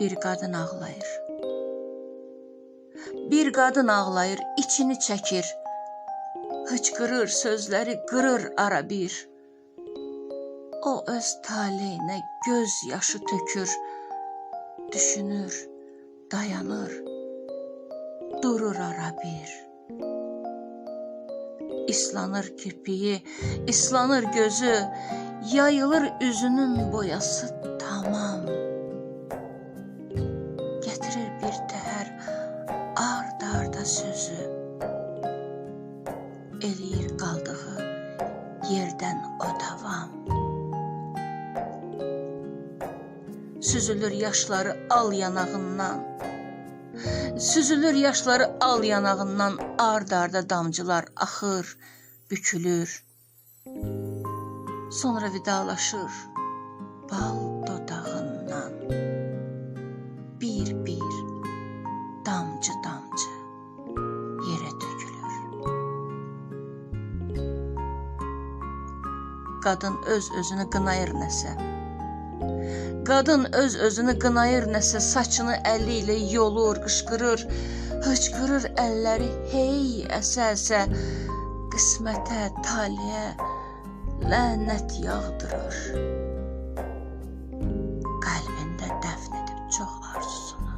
bir qadın ağlayır. Bir qadın ağlayır, içini çəkir. Hıçqırır, sözləri qırır ara bir. O öz taleyinə göz yaşı tökür. Düşünür, dayanır. Durur ara bir. İslanır kirpiyi, islanır gözü, yayılır üzünün boyası ard-arda sözü. Eləyir qaldığı yerdən o davam. Süzülür yaşları al yanağından. Süzülür yaşları al yanağından ard-arda damcılar axır, bükülür. Sonra vidalaşır bal dodağından. Bir-bir damcı-damcı yerə Qadın öz özünü qınayır nəsə. Qadın öz özünü qınayır nəsə, saçını əli ilə yolur, qışqırır, hıçqırır əlləri hey əsə-əsə qismətə, taliyə lənət yağdırır. Qəlbində dəfn edib çox arzusunu.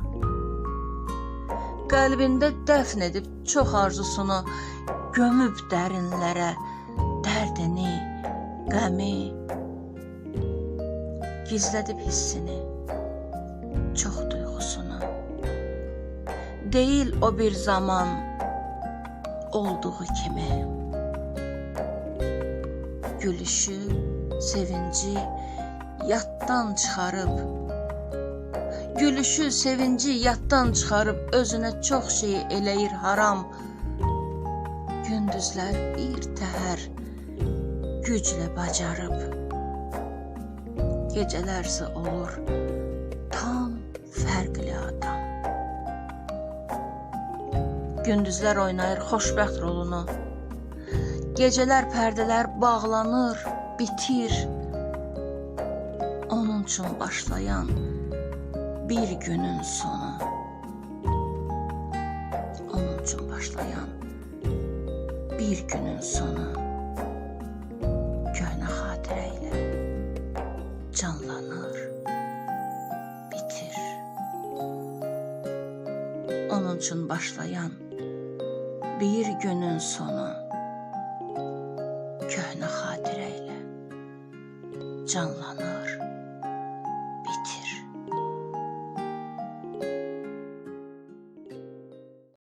Qəlbində dəfn edib çox arzusunu gömüb dərinlərə dərdini, qəmi gizlədib hissini, çox duyğusunu. Deyil o bir zaman olduğu kimi. Gülüşü, sevinci yaddan çıxarıb Gülüşü, sevinci yaddan çıxarıb özünə çox şey eləyir haram. Gündüzlər bir təhər güclə bacarıb gecələrsə olur tam fərqli adam. Gündüzlər oynayır xoşbəxt rolunu. Gecələr pərdələr bağlanır, bitir. Onun üçün başlayan bir günün sonu. Onun üçün başlayan bir günün sonu. Onun üçün başlayan bir günün sonu. Köhnə xatirə ilə canlanır,